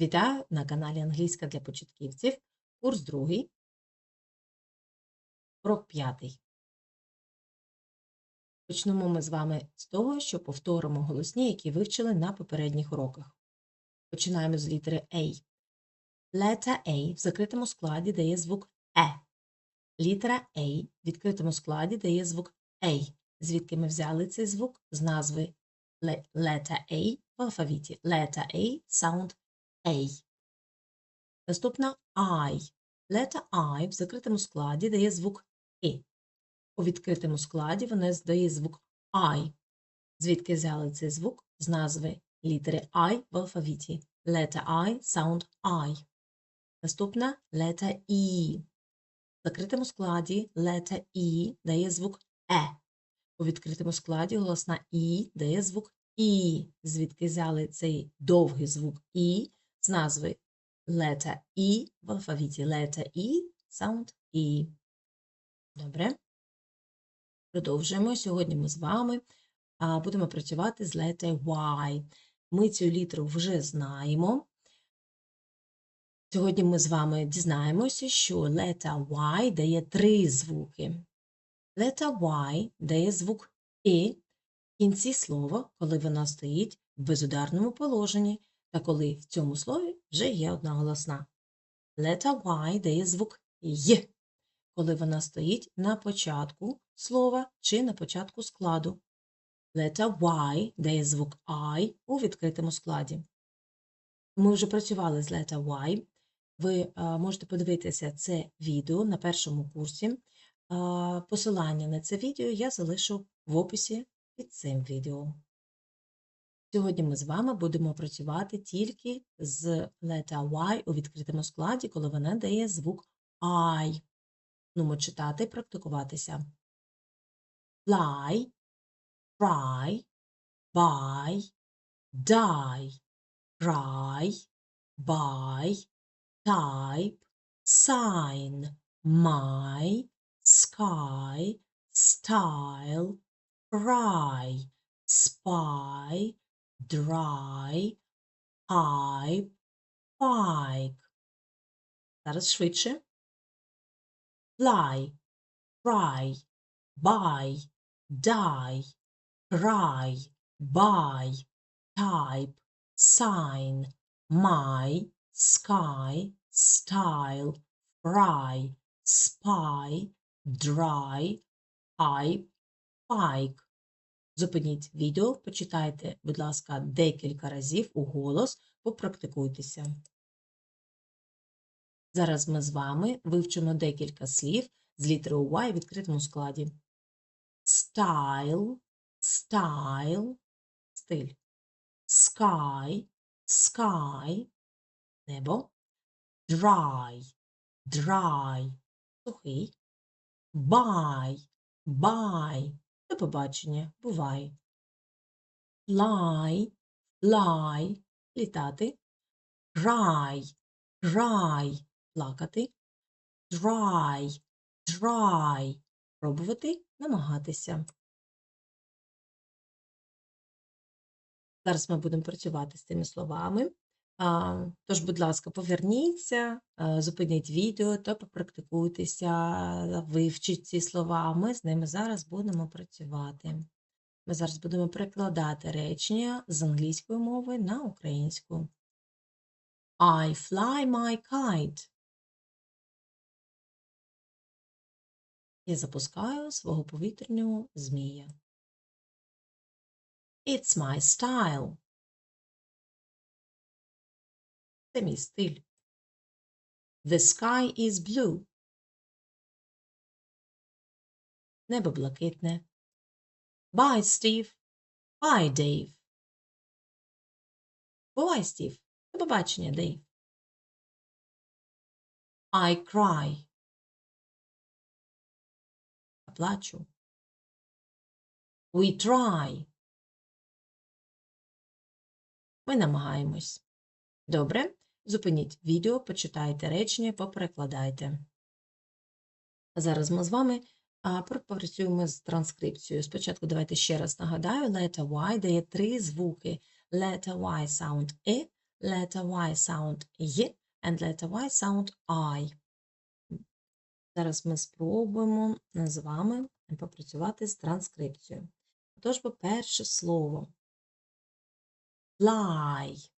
Вітаю на каналі Англійська для початківців, курс другий, урок п'ятий. Почнемо ми з вами з того, що повторимо голосні, які вивчили на попередніх уроках. Починаємо з літери A. Летера A в закритому складі дає звук Е. Літера A в відкритому складі дає звук A. Звідки ми взяли цей звук? З назви ле- летера A в алфавіті. Летера A – sound A. Наступна I. Лета I в закритому складі дає звук І. У відкритому складі вона здає звук I. Звідки взяли цей звук? З назви літери I в алфавіті. Лета I, sound I. Наступна лета E. В закритому складі лета E дає звук Е. У відкритому складі голосна І дає звук І. Звідки взяли цей довгий звук І з назви лета І в алфавіті. Лета І, sound І. Добре. Продовжуємо. Сьогодні ми з вами будемо працювати з летерою Y. Ми цю літеру вже знаємо. Сьогодні ми з вами дізнаємося, що лета Y дає три звуки. Лета Y дає звук І в кінці слова, коли вона стоїть в безударному положенні, та коли в цьому слові вже є одна голосна. Лета Y дає звук Й, коли вона стоїть на початку слова чи на початку складу. Лета Y дає звук I у відкритому складі. Ми вже працювали з лета Y. Ви можете подивитися це відео на першому курсі. Посилання на це відео я залишу в описі під цим відео. Сьогодні ми з вами будемо працювати тільки з лета Y у відкритому складі, коли вона дає звук I. Нумо читати і практикуватися. Fly, try, buy, die, cry, buy, type, sign, my, sky, style, cry, spy, dry pipe bike. Teraz szybciej. Fly, fry, buy, die, cry, buy, type, sign, my, sky, style, fry, spy, dry, pipe, bike. Зупиніть відео, почитайте, будь ласка, декілька разів у голос, попрактикуйтеся. Зараз ми з вами вивчимо декілька слів з літерою Y в відкритому складі. Style, style, стиль. Sky, sky, небо. Dry, dry, сухий. Buy, buy, до побачення, бувай. Fly, fly, літати. Cry, cry, плакати. Dry, dry, пробувати, намагатися. Зараз ми будемо працювати з цими словами. Тож, будь ласка, поверніться, зупиніть відео та попрактикуйтеся, вивчіть ці слова. Ми з ними зараз будемо працювати. Ми зараз будемо перекладати речення з англійської мови на українську. I fly my kite. Я запускаю свого повітряного змія. It's my style. Це мій стиль. The sky is blue. Небо блакитне. Bye, Steve. Bye, Dave. Бувай, Стів. До побачення, Дейв. I cry. Я плачу. We try. Ми намагаємось. Добре, зупиніть відео, почитайте речення, поперекладайте. Зараз ми з вами а, попрацюємо з транскрипцією. Спочатку давайте ще раз нагадаю, letter Y дає три звуки. Letter Y sound E, letter Y sound Y and letter Y sound I. Зараз ми спробуємо з вами попрацювати з транскрипцією. Тож, по-перше, слово fly.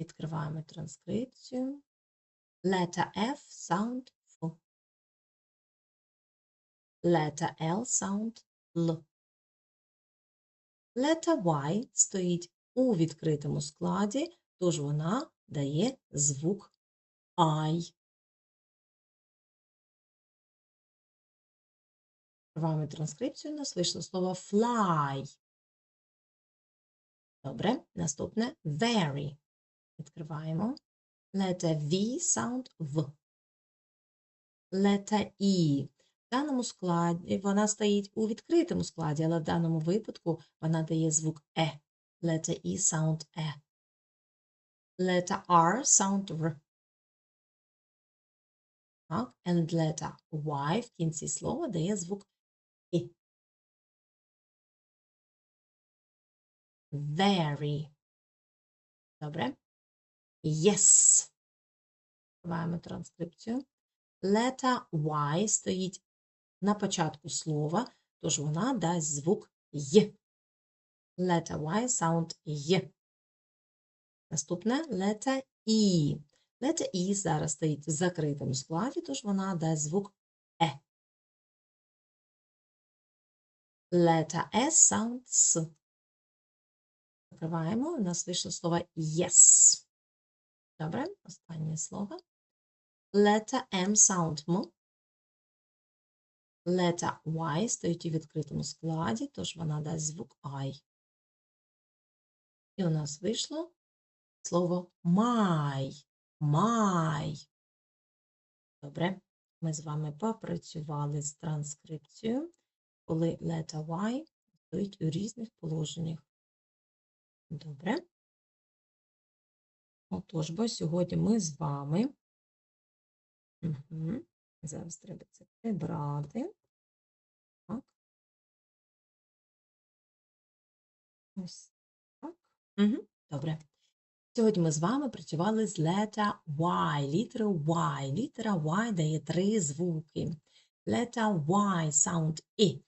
Відкриваємо транскрипцію. Letter F sound F. Letter L sound L. Letter Y стоїть у відкритому складі, тож вона дає звук I. Відкриваємо транскрипцію, у нас вийшло слово fly. Добре, наступне very. Відкриваємо. Letter V sound В. Letter E. В даному складі вона стоїть у відкритому складі, але в даному випадку вона дає звук Е. Letter E sound Е. Letter R sound Р. Так, and letter Y в кінці слова дає звук І. Very. Добре. Yes. Відкриваємо транскрипцію. Letter Y стоїть на початку слова, тож вона дасть звук Й. Letter Y sound Й. Наступне letter E. Letter E зараз стоїть в закритому складі, тож вона дасть звук Е. Letter S sound С. Закриваємо. У нас вийшло слово yes. Добре, останнє слово. Letter M sound M. Letter Y стоїть у відкритому складі, тож вона дасть звук I. І у нас вийшло слово my. My. Добре, ми з вами попрацювали з транскрипцією, коли letter Y стоїть у різних положеннях. Добре. Отож, бо сьогодні ми з вами. Угу. Зараз треба це прибрати. Так. Ось так. Угу. Добре. Сьогодні ми з вами працювали з letter Y, літерою Y. Літера Y дає три звуки. Letter Y sound І.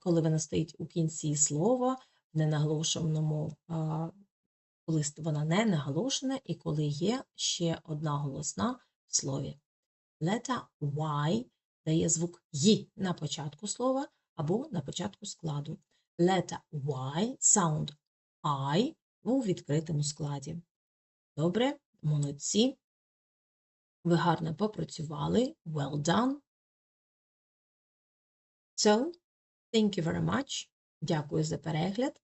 Коли вона стоїть у кінці слова, в ненаголошеному, коли вона не наголошена, і коли є ще одна голосна в слові. Letter Y дає звук «й» на початку слова або на початку складу. Letter Y sound I у відкритому складі. Добре, молодці. Ви гарно попрацювали. Well done. So, thank you very much. Дякую за перегляд.